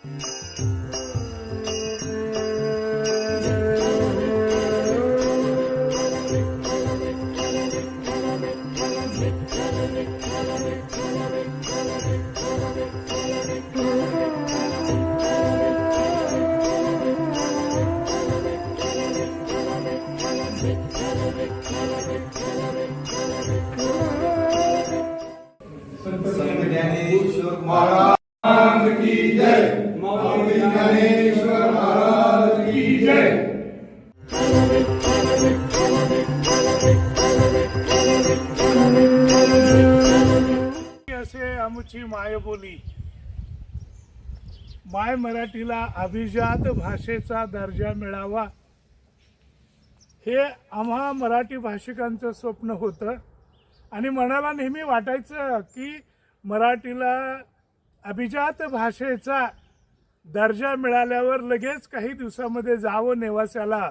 संत ज्ञानेश्वर महाराज की जय। ज्ञानेश्वर महाराज की जय असे आमची मायबोली माय मराठीला अभिजात भाषेचा दर्जा मिळावा. हे आम्हा मराठी भाषिकांचं स्वप्न होतं. आणि मनाला नेहमी वाटायचं की मराठीला अभिजात भाषेचा दर्जा मिळाल्यावर लगेच काही दिवसामध्ये जावं नेवास्याला.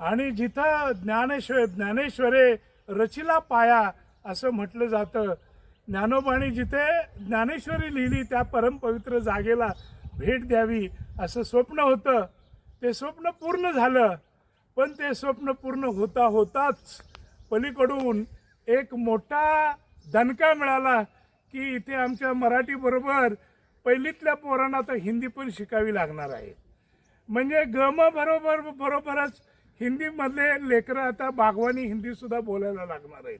आणि जिथं ज्ञानेश्वर ज्ञानेश्वरे रचिला पाया असं म्हटलं जातं ज्ञानोबाणी जिथे ज्ञानेश्वरी लिहिली त्या परमपवित्र जागेला भेट द्यावी असं स्वप्न होतं. ते स्वप्न पूर्ण झालं पण ते स्वप्न पूर्ण होता होताच पलीकडून एक मोठा दणका मिळाला की इथे आमच्या मराठीबरोबर पहिलीतल्या पोरांना आता हिंदी पण शिकावी लागणार आहे. म्हणजे गम बरोबर बरोबरच हिंदीमधले लेकरं आता बागवानी हिंदी सुद्धा बोलायला लागणार आहेत.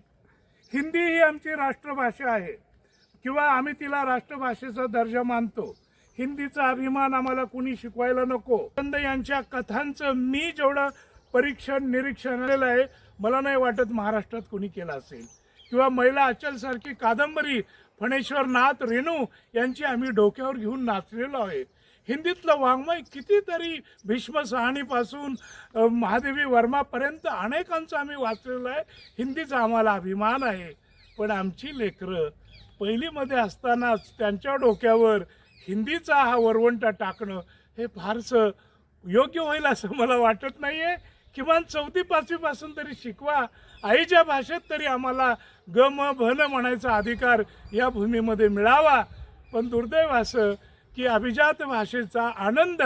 हिंदी ही आमची राष्ट्रभाषा आहे. किंवा आम्ही तिला राष्ट्रभाषेचा दर्जा मानतो. हिंदीचा अभिमान आम्हाला कुणी शिकवायला नको. चंद यांच्या कथांचं मी जेवढं परीक्षण निरीक्षण केलेलं आहे मला नाही वाटत महाराष्ट्रात कुणी केलं असेल. किंवा महिला अचलसारखी कादंबरी फणेश्वर नाथ रेणू यांची आम्ही डोक्यावर घेऊन नाचलेलो आहे. हिंदीतलं वाङ्मय कितीतरी भीष्म सहाणीपासून महादेवी वर्मापर्यंत अनेकांचं आम्ही वाचलेलं आहे. हिंदीचा आम्हाला अभिमान आहे. पण आमची लेकरं पहिलीमध्ये असतानाच त्यांच्या डोक्यावर हिंदीचा हा वरवंटा टाकणं हे फारसं योग्य होईल असं मला वाटत नाही आहे किमान चौथी पाचवीपासून तरी शिकवा. आईच्या भाषेत तरी आम्हाला ग म भन म्हणायचा अधिकार या भूमीमध्ये मिळावा. पण दुर्दैव असं की अभिजात भाषेचा आनंद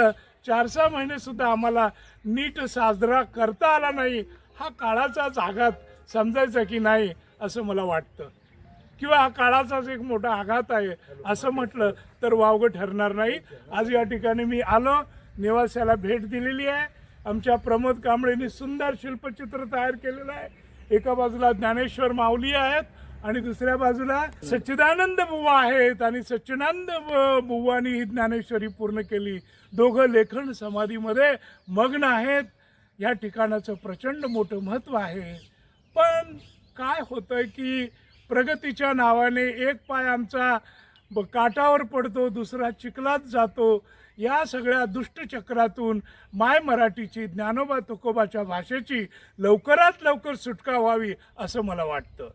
चार सहा महिनेसुद्धा आम्हाला नीट साजरा करता आला नाही. हा काळाचाच आघात समजायचा की नाही असं मला वाटतं. किंवा हा काळाचाच एक मोठा आघात आहे असं म्हटलं तर वावगं ठरणार नाही. आज या ठिकाणी मी आलो. निवासाला भेट दिलेली आहे. आमच्या प्रमोद कांबळेंनी सुंदर शिल्पचित्र तयार केलेलं आहे. एका बाजूला ज्ञानेश्वर माऊली आहेत आणि दुसऱ्या बाजूला सच्चिदानंद बुवा आहेत. आणि सच्चिदानंद बुवानी ही ज्ञानेश्वरी पूर्ण केली. दोघं लेखन समाधीमध्ये मग्न आहेत. या ठिकाणाचं प्रचंड मोठं महत्त्व आहे. पण काय होतं की प्रगतीच्या नावाने एक पाय आमचा ब- पडतो दुसरा चिखलात जातो. या सगळ्या दुष्टचक्रातून माय मराठीची ज्ञानोबा तुकोबाच्या भाषेची लवकरात लवकर सुटका व्हावी असं मला वाटतं.